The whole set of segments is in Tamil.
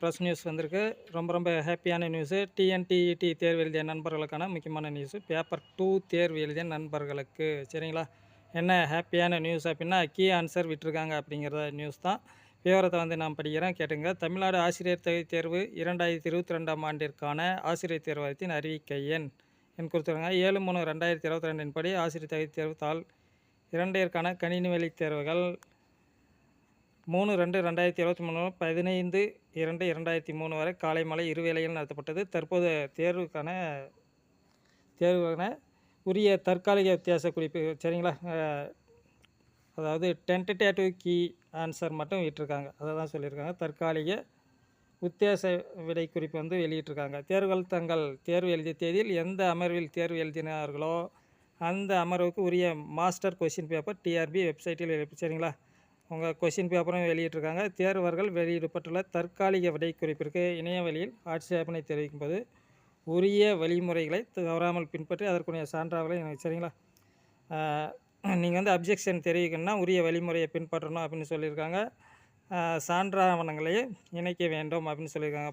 ப்ரெஸ் நியூஸ் வந்திருக்கு. ரொம்ப ரொம்ப ஹாப்பியான நியூஸு டிஎன்டிஇடி தேர்வு எழுதிய நண்பர்களுக்கான முக்கியமான நியூஸு பேப்பர் டூ தேர்வு எழுதிய நண்பர்களுக்கு சரிங்களா? என்ன ஹாப்பியான நியூஸ் அப்படின்னா கீ ஆன்சர் விட்டுருக்காங்க அப்படிங்கிறத நியூஸ் தான். விவரத்தை வந்து நான் படிக்கிறேன் கேட்டுங்க. தமிழ்நாடு ஆசிரியர் தகுதி தேர்வு இரண்டாயிரத்தி இருபத்தி ரெண்டாம் ஆண்டிற்கான ஆசிரியர் தேர்வாயத்தின் அறிவிக்கை எண். என் கொடுத்துருங்க ஏழு மூணு ரெண்டாயிரத்தி இருபத்தி ரெண்டின் படி ஆசிரியர் தகுதி தேர்வு தாள் இரண்டிற்கான கணினி வழி தேர்வுகள் மூணு ரெண்டு ரெண்டாயிரத்தி இருபத்தி மூணு பதினைந்து இரண்டு இரண்டாயிரத்தி மூணு வரை காலை மாலை இரு வேளையில் நடத்தப்பட்டது. தற்போது தேர்வுக்கான தேர்வுக்கான உரிய தற்காலிக வித்தியாச குறிப்பு சரிங்களா? அதாவது டென்டேட்டிவ் கீ ஆன்சர் மட்டும் விட்டிருக்காங்க. அதை தான் சொல்லியிருக்காங்க. தற்காலிக உத்தேச விடை குறிப்பு வந்து வெளியிட்டிருக்காங்க. தேர்வுகள் தங்கள் தேர்வு எழுதிய தேதியில் எந்த அமர்வில் தேர்வு எழுதினார்களோ அந்த அமர்வுக்கு உரிய மாஸ்டர் கொஷின் பேப்பர் டிஆர்பி வெப்சைட்டில் சரிங்களா? உங்கள் கொஷின் பேப்பரும் வெளியிட்டிருக்காங்க. தேர்வர்கள் வெளியிடப்பட்டுள்ள தற்காலிக விடை குறிப்பிற்கு இணைய வழியில் ஆட்சேபனை தெரிவிக்கும் போது உரிய வழிமுறைகளை தவறாமல் பின்பற்றி அதற்குரிய சான்றாவலை எனக்கு சரிங்களா? நீங்கள் வந்து அப்ஜெக்ஷன் தெரிவிக்கணும்னா உரிய வழிமுறையை பின்பற்றணும் அப்படின்னு சொல்லியிருக்காங்க. சான்றாவணங்களையே இணைக்க வேண்டும் அப்படின்னு சொல்லியிருக்காங்க.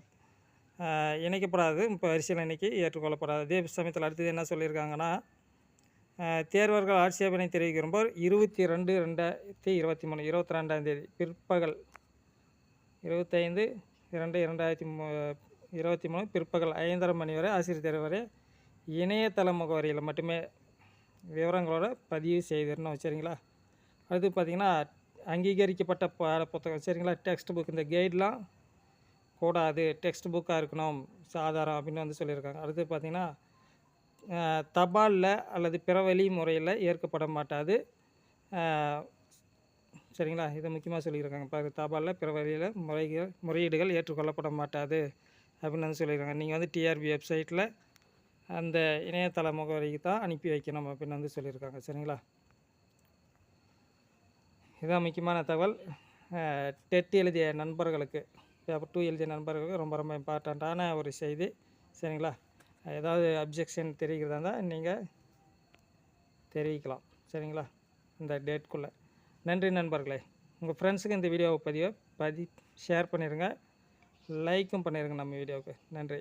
இணைக்கப்படாது இப்போ பரிசீலனைக்கு ஏற்றுக்கொள்ளப்படாது அதே சமயத்தில் அடுத்தது என்ன சொல்லியிருக்காங்கன்னா தேர்வர்கள் ஆட்சேபனை தெரிவிக்கிறபோது இருபத்தி ரெண்டு ரெண்டாயிரத்தி இருபத்தி மூணு இருபத்தி ரெண்டாம் தேதி பிற்பகல் இருபத்தைந்து இரண்டு இரண்டாயிரத்தி மூ இருபத்தி மூணு பிற்பகல் ஐந்தரை மணி வரை ஆசிரியர் தேர்வு வரை இணையதள முகவரியில் மட்டுமே விவரங்களோட பதிவு செய்திடணும் சரிங்களா? அடுத்து பார்த்திங்கன்னா அங்கீகரிக்கப்பட்ட பாட புத்தகம் சரிங்களா? டெக்ஸ்ட் புக் இந்த கைட்லாம் கூடாது டெக்ஸ்ட் புக்காக இருக்கணும் சாதாரம் அப்படின்னு வந்து சொல்லியிருக்காங்க. அடுத்து பார்த்திங்கன்னா தபாலில் அல்லது பிற வழி முறையில் ஏற்கப்பட மாட்டாது. சரிங்களா? இதை முக்கியமாக சொல்லியிருக்காங்க. பாரு தபாலில் பிற வழியில் முறைகள் முறையீடுகள் ஏற்றுக்கொள்ளப்பட மாட்டாது அப்படின்னு வந்து சொல்லியிருக்காங்க. நீங்கள் வந்து டிஆர்பி வெப்சைட்டில் அந்த இணையதள முகவரிக்கு தான் அனுப்பி வைக்கணும் அப்படின்னு வந்து சொல்லியிருக்காங்க. சரிங்களா? இதுதான் முக்கியமான தகவல். டெட் எழுதிய நண்பர்களுக்கு பேப்பர் டூ எழுதிய நண்பர்களுக்கு ரொம்ப ரொம்ப இம்பார்ட்டண்ட்டான ஒரு செய்தி. சரிங்களா? ஏதாவது அப்ஜெக்ஷன் தெரிவிக்கிறதா இருந்தால் நீங்கள் தெரிவிக்கலாம். சரிங்களா? இந்த டேட்குள்ளே நன்றி நண்பர்களே. உங்கள் ஃப்ரெண்ட்ஸுக்கு இந்த வீடியோவை பதிவை பதி ஷேர் பண்ணிடுங்க லைக்கும் பண்ணிடுங்க நம்ம வீடியோவுக்கு நன்றி.